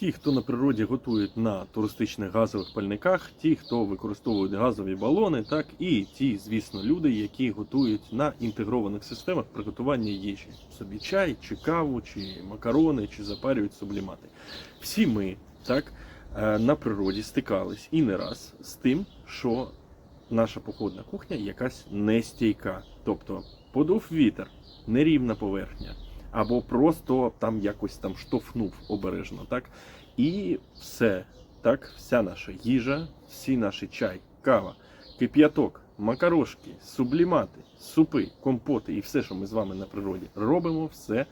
Ті, хто на природі готують на туристичних газових пальниках, ті, хто використовують газові балони, так і ті, звісно, люди, які готують на інтегрованих системах приготування їжі, собі чай, чи каву, чи макарони, чи запарюють сублімати. Всі ми так е, на природі стикались і не раз з тим, що наша походна кухня якась нестійка, тобто подув вітер, нерівна поверхня або просто там якось там штовхнув обережно, так? І все, так, вся наша їжа, всі наші чай, кава, кип'яток, макарошки, сублімати, супи, компоти і все, що ми з вами на природі робимо, все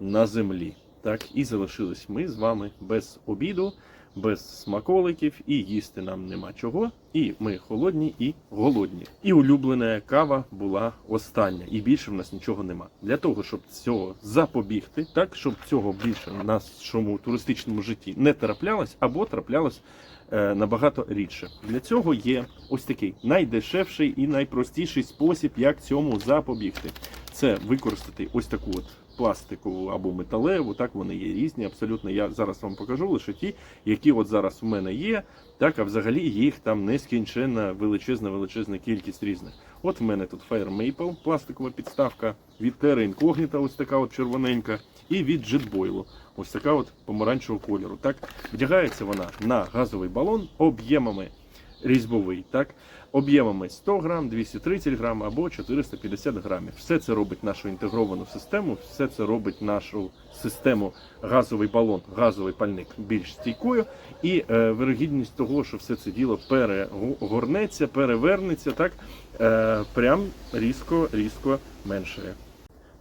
на землі. Так, і залишились ми з вами без обіду, без смаколиків, і їсти нам нема чого. І ми холодні і голодні. І улюблена кава була остання, і більше в нас нічого нема. Для того, щоб цього запобігти, так щоб цього більше в нашому туристичному житті не траплялось або траплялось е, набагато рідше. Для цього є ось такий найдешевший і найпростіший спосіб, як цьому запобігти. Це використати ось таку от пластикову або металеву, так вони є різні. Абсолютно я зараз вам покажу лише ті, які от зараз у мене є. Так, а взагалі їх там нескінченна величезна величезна кількість різних. От в мене тут Fire Maple, пластикова підставка, від Terra Incognita, ось така от червоненька, і від Jetboil, ось така от помаранчевого кольору. Так, вдягається вона на газовий балон об'ємами різьбовий, так, об'ємами 100 грам, 230 грам або 450 грамів. Все це робить нашу інтегровану систему, все це робить нашу систему газовий балон, газовий пальник більш стійкою. І е, вирогідність того, що все це діло перегорнеться, перевернеться, так е, прям різко, різко меншає.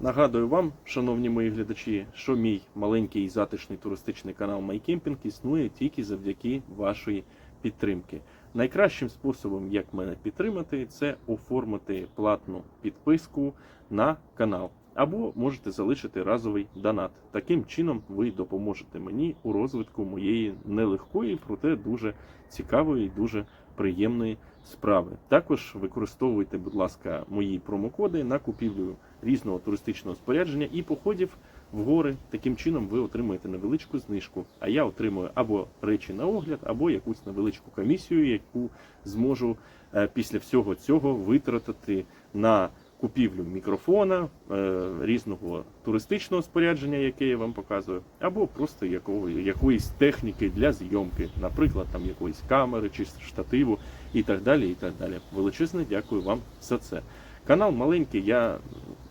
Нагадую вам, шановні мої глядачі, що мій маленький і затишний туристичний канал MyCamping існує тільки завдяки вашої підтримки. Найкращим способом, як мене підтримати, це оформити платну підписку на канал. Або можете залишити разовий донат. Таким чином ви допоможете мені у розвитку моєї нелегкої, проте дуже цікавої дуже приємної справи. Також використовуйте, будь ласка, мої промокоди на купівлю різного туристичного спорядження і походів в гори. Таким чином ви отримуєте невеличку знижку. А я отримую або речі на огляд, або якусь невеличку комісію, яку зможу е, після всього цього витратити на купівлю мікрофона, е, різного туристичного спорядження, яке я вам показую, або просто якоїсь техніки для зйомки, наприклад, там якоїсь камери чи штативу і так далі. І так далі. Величезне дякую вам за це. Канал маленький, я,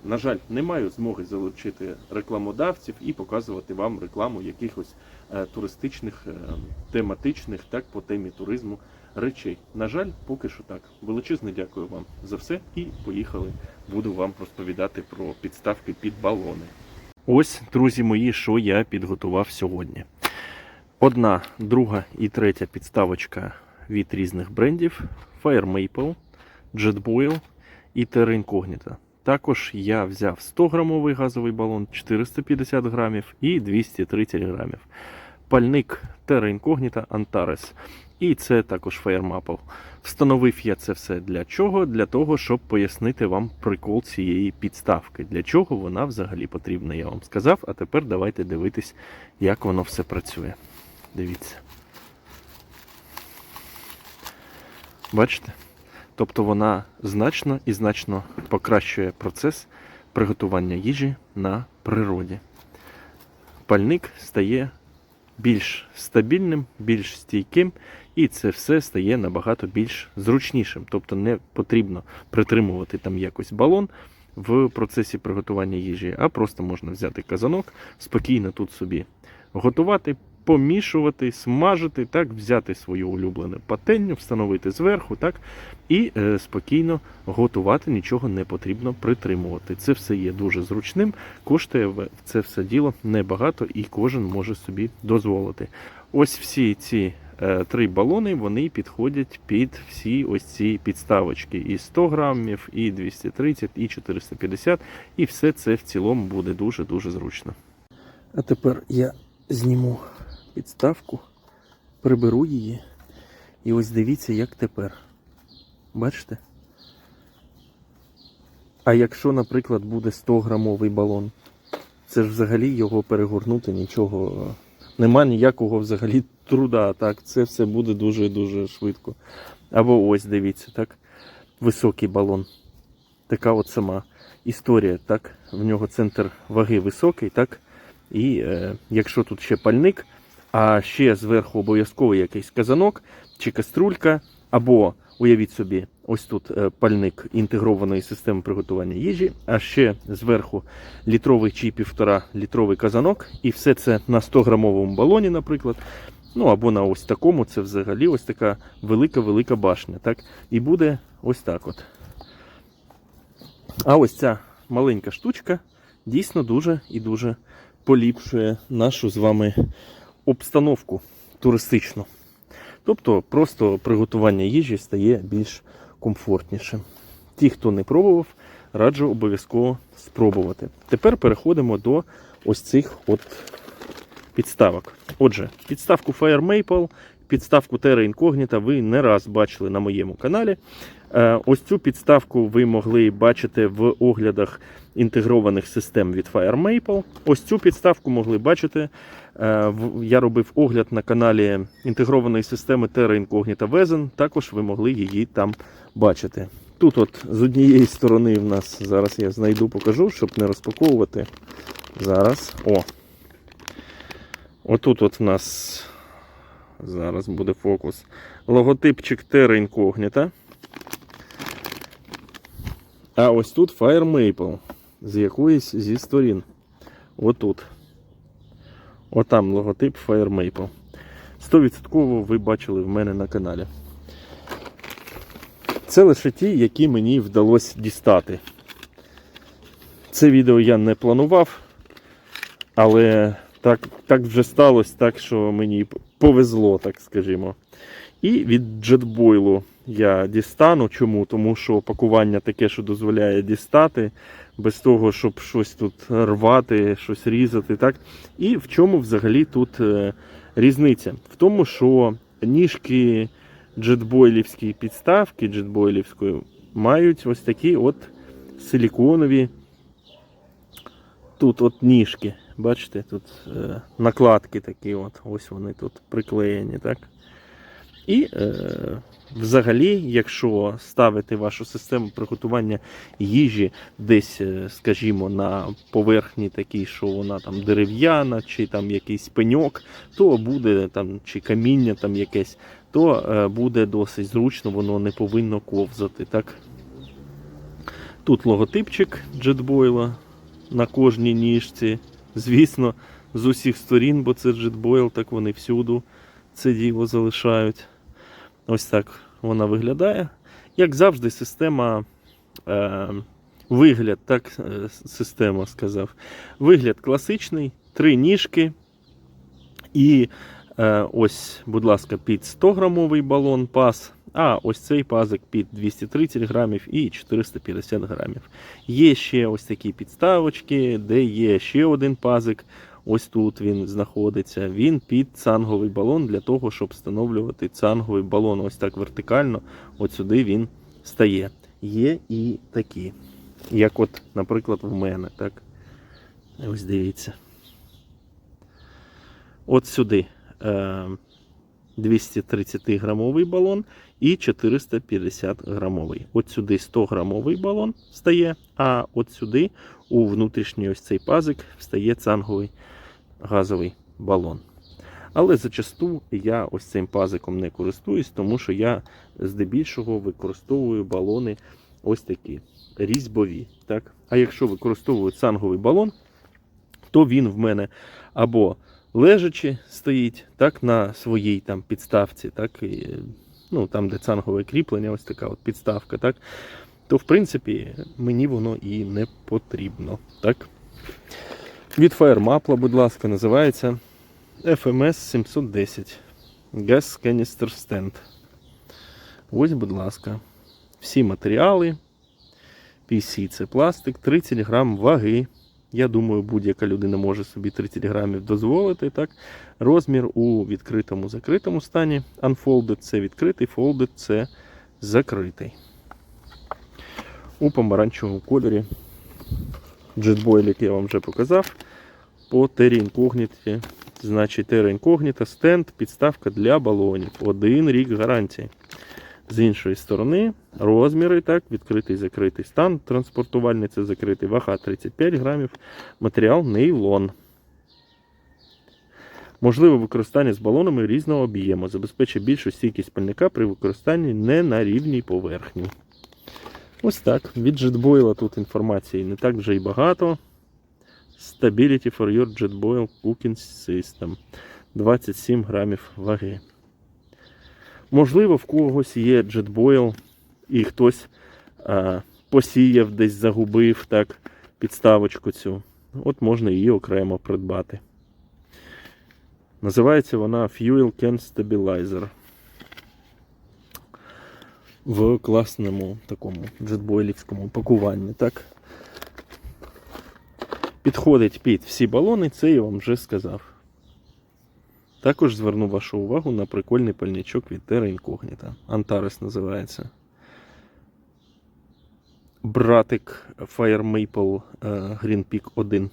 на жаль, не маю змоги залучити рекламодавців і показувати вам рекламу якихось е, туристичних, е, тематичних, так по темі туризму речей. На жаль, поки що так. Величезне дякую вам за все і поїхали. Буду вам розповідати про підставки під балони. Ось, друзі мої, що я підготував сьогодні. Одна, друга і третя підставочка від різних брендів: Fire Maple, Jetboil і Incognita. Також я взяв 100 грамовий газовий балон, 450 грамів і 230 грамів. Пальник Incognita Antares. І це також Fire Встановив я це все для чого? Для того, щоб пояснити вам прикол цієї підставки. Для чого вона взагалі потрібна, я вам сказав. А тепер давайте дивитись, як воно все працює. Дивіться. Бачите? Тобто вона значно і значно покращує процес приготування їжі на природі. Пальник стає більш стабільним, більш стійким, і це все стає набагато більш зручнішим. Тобто не потрібно притримувати там якось балон в процесі приготування їжі, а просто можна взяти казанок, спокійно тут собі готувати, помішувати, смажити, так, взяти свою улюблену пательню, встановити зверху, так, і е, спокійно готувати, нічого не потрібно притримувати. Це все є дуже зручним, коштує це все діло небагато і кожен може собі дозволити. Ось всі ці е, три балони вони підходять під всі ось ці підставочки. І 100 грамів, і 230, і 450, і все це в цілому буде дуже-дуже зручно. А тепер я зніму підставку, приберу її. І ось дивіться, як тепер. Бачите? А якщо, наприклад, буде 100 грамовий балон, це ж взагалі його перегорнути нічого Нема ніякого взагалі труда. Так, це все буде дуже-дуже швидко. Або ось дивіться, так. Високий балон. Така от сама історія, так. В нього центр ваги високий, так. І е, якщо тут ще пальник, а ще зверху обов'язково якийсь казанок чи каструлька, або уявіть собі, ось тут е, пальник інтегрованої системи приготування їжі, а ще зверху літровий чи півтора літровий казанок, і все це на 100 грамовому балоні, наприклад. Ну або на ось такому, це взагалі ось така велика-велика башня. Так? І буде ось так от. А ось ця маленька штучка дійсно дуже і дуже поліпшує нашу з вами обстановку туристичну. Тобто просто приготування їжі стає більш комфортнішим. Ті, хто не пробував, раджу обов'язково спробувати. Тепер переходимо до ось цих от підставок. Отже, підставку Fire Maple, підставку Terra Incognita ви не раз бачили на моєму каналі. Е, Ось цю підставку ви могли бачити в оглядах інтегрованих систем від Fire. Ось цю підставку могли бачити. е, Я робив огляд на каналі інтегрованої системи Terra Incognita Vezен. Також ви могли її там бачити. Тут, от з однієї сторони, в нас зараз я знайду, покажу, щоб не розпаковувати. Зараз. О. Отут от в нас зараз буде фокус. Логотипчик Terra Incognita. А ось тут Fire Maple з якоїсь зі сторін. Отут. Отам логотип Fire Maple. 100% ви бачили в мене на каналі. Це лише ті, які мені вдалося дістати. Це відео я не планував, але так, так вже сталося, так що мені повезло, так скажімо. І від джетбойлу я дістану. Чому? Тому що пакування таке, що дозволяє дістати, без того, щоб щось тут рвати, щось різати. Так? І в чому взагалі тут е, різниця? В тому, що ніжки джетбойлівської підставки джетбойлівської мають ось такі от силіконові тут от ніжки. Бачите, тут е, накладки такі, от, ось вони тут приклеєні. так? І е, взагалі, якщо ставити вашу систему приготування їжі десь, е, скажімо, на поверхні такій, що вона там дерев'яна, чи там якийсь пеньок, то буде там чи каміння там якесь, то е, буде досить зручно, воно не повинно ковзати. так? Тут логотипчик джетбойла на кожній ніжці. Звісно, з усіх сторін, бо це джетбойл, так вони всюду це діло залишають. Ось так вона виглядає. Як завжди, система. Е, вигляд, так, е, система сказав. Вигляд класичний, три ніжки. І е, ось, будь ласка, під 100-грамовий балон пас. А ось цей пазик під 230 грамів і 450 грамів. Є ще ось такі підставочки, де є ще один пазик. Ось тут він знаходиться. Він під цанговий балон для того, щоб встановлювати цанговий балон. Ось так вертикально. От сюди він стає. Є і такі. Як от, наприклад, в мене. так? Ось дивіться. От сюди. Е, 230 грамовий балон і 450 грамовий. От сюди 100 грамовий балон стає, а от сюди у внутрішній ось цей пазик встає цанговий газовий балон. Але зачасту я ось цим пазиком не користуюсь, тому що я здебільшого використовую балони ось такі різьбові. Так? А якщо використовую цанговий балон, то він в мене або лежачи стоїть так, на своїй там підставці, так, і, ну, там, де цангове кріплення, ось така от підставка, так, то в принципі мені воно і не потрібно. Так. Від FireMapla, будь ласка, називається FMS 710 Gas Canister Stand. Ось, будь ласка, всі матеріали. PC це пластик, 30 грам ваги. Я думаю, будь-яка людина може собі 30 грамів дозволити. Так? Розмір у відкритому закритому стані. Unfolded це відкритий, folded це закритий. У помаранчевому кольорі. Як я вам вже показав. По Incognito Значить, Incognita, стенд, підставка для балонів. Один рік гарантії. З іншої сторони, розміри, так, відкритий закритий стан, транспортувальний це закритий, вага 35 грамів, матеріал нейлон. Можливе використання з балонами різного об'єму, забезпечить більшу стійкість пальника при використанні не на рівній поверхні. Ось так. Від JetBoil тут інформації не так вже й багато. Stability for your JetBoil Cooking System. 27 грамів ваги. Можливо, в когось є JetBoil і хтось а, посіяв, десь загубив так, підставочку цю. От можна її окремо придбати. Називається вона Fuel Can Stabilizer. В класному такому джетбойлівському пакуванні. Так? Підходить під всі балони, це я вам вже сказав. Також зверну вашу увагу на прикольний пальничок від Terra Incognita. Antares називається. Братик Fire Maple е, Green Peak 1.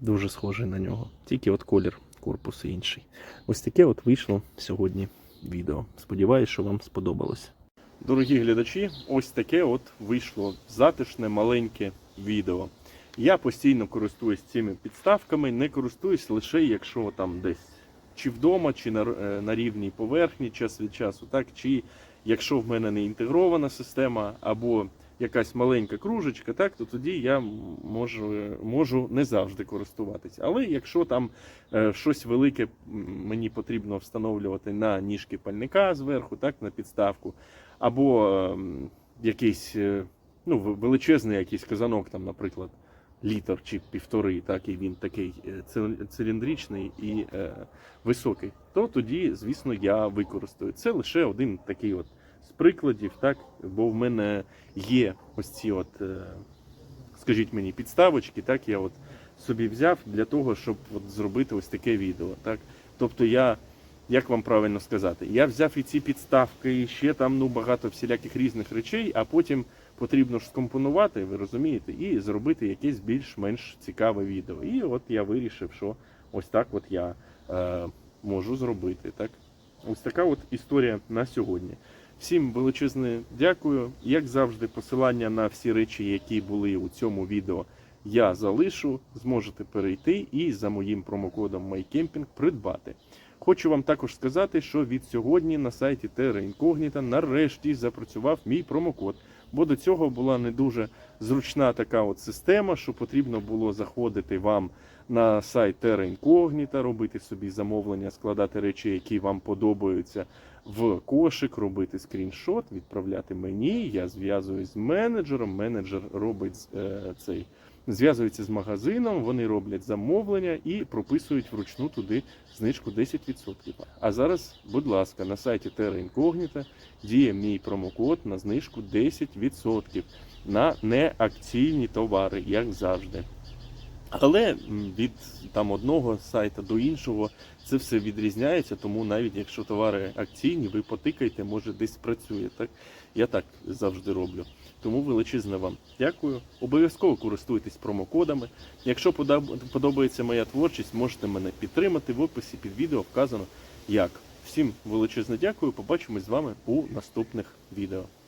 Дуже схожий на нього. Тільки от колір корпусу інший. Ось таке от вийшло сьогодні відео. Сподіваюсь, що вам сподобалось. Дорогі глядачі, ось таке от вийшло затишне маленьке відео. Я постійно користуюсь цими підставками, не користуюсь лише якщо там десь чи вдома, чи на, е, на рівній поверхні час від часу, так, чи якщо в мене не інтегрована система або якась маленька кружечка, так, то тоді я можу, можу не завжди користуватися. Але якщо там е, щось велике мені потрібно встановлювати на ніжки пальника зверху, так, на підставку, або ем, якийсь е, ну, величезний якийсь казанок, там, наприклад, літр чи півтори, так, і він такий е, циліндричний і е, високий, то тоді, звісно, я використаю. Це лише один такий от прикладів, так, бо в мене є ось ці от, е, скажіть мені, підставочки, так, я от собі взяв для того, щоб от зробити ось таке відео. Так. Тобто я, як вам правильно сказати, я взяв і ці підставки, і ще там ну, багато всіляких різних речей, а потім потрібно ж скомпонувати, ви розумієте, і зробити якесь більш-менш цікаве відео. І от я вирішив, що ось так от я е, можу зробити. Так? Ось така от історія на сьогодні. Всім величезне дякую. Як завжди, посилання на всі речі, які були у цьому відео, я залишу. Зможете перейти і за моїм промокодом MyCamping придбати. Хочу вам також сказати, що від сьогодні на сайті Terra Incognita нарешті запрацював мій промокод. Бо до цього була не дуже зручна така от система, що потрібно було заходити вам на сайт Terra робити собі замовлення, складати речі, які вам подобаються в кошик, робити скріншот, відправляти мені. Я зв'язуюсь з менеджером. Менеджер робить е, цей. Зв'язується з магазином, вони роблять замовлення і прописують вручну туди знижку 10%. А зараз, будь ласка, на сайті Terra Incognita діє мій промокод на знижку 10% на неакційні товари, як завжди. Але від там одного сайта до іншого це все відрізняється, тому навіть якщо товари акційні, ви потикайте, може десь працює. Так я так завжди роблю. Тому величезне вам дякую. Обов'язково користуйтесь промокодами. Якщо подобається моя творчість, можете мене підтримати в описі під відео вказано як. Всім величезне дякую. Побачимось з вами у наступних відео.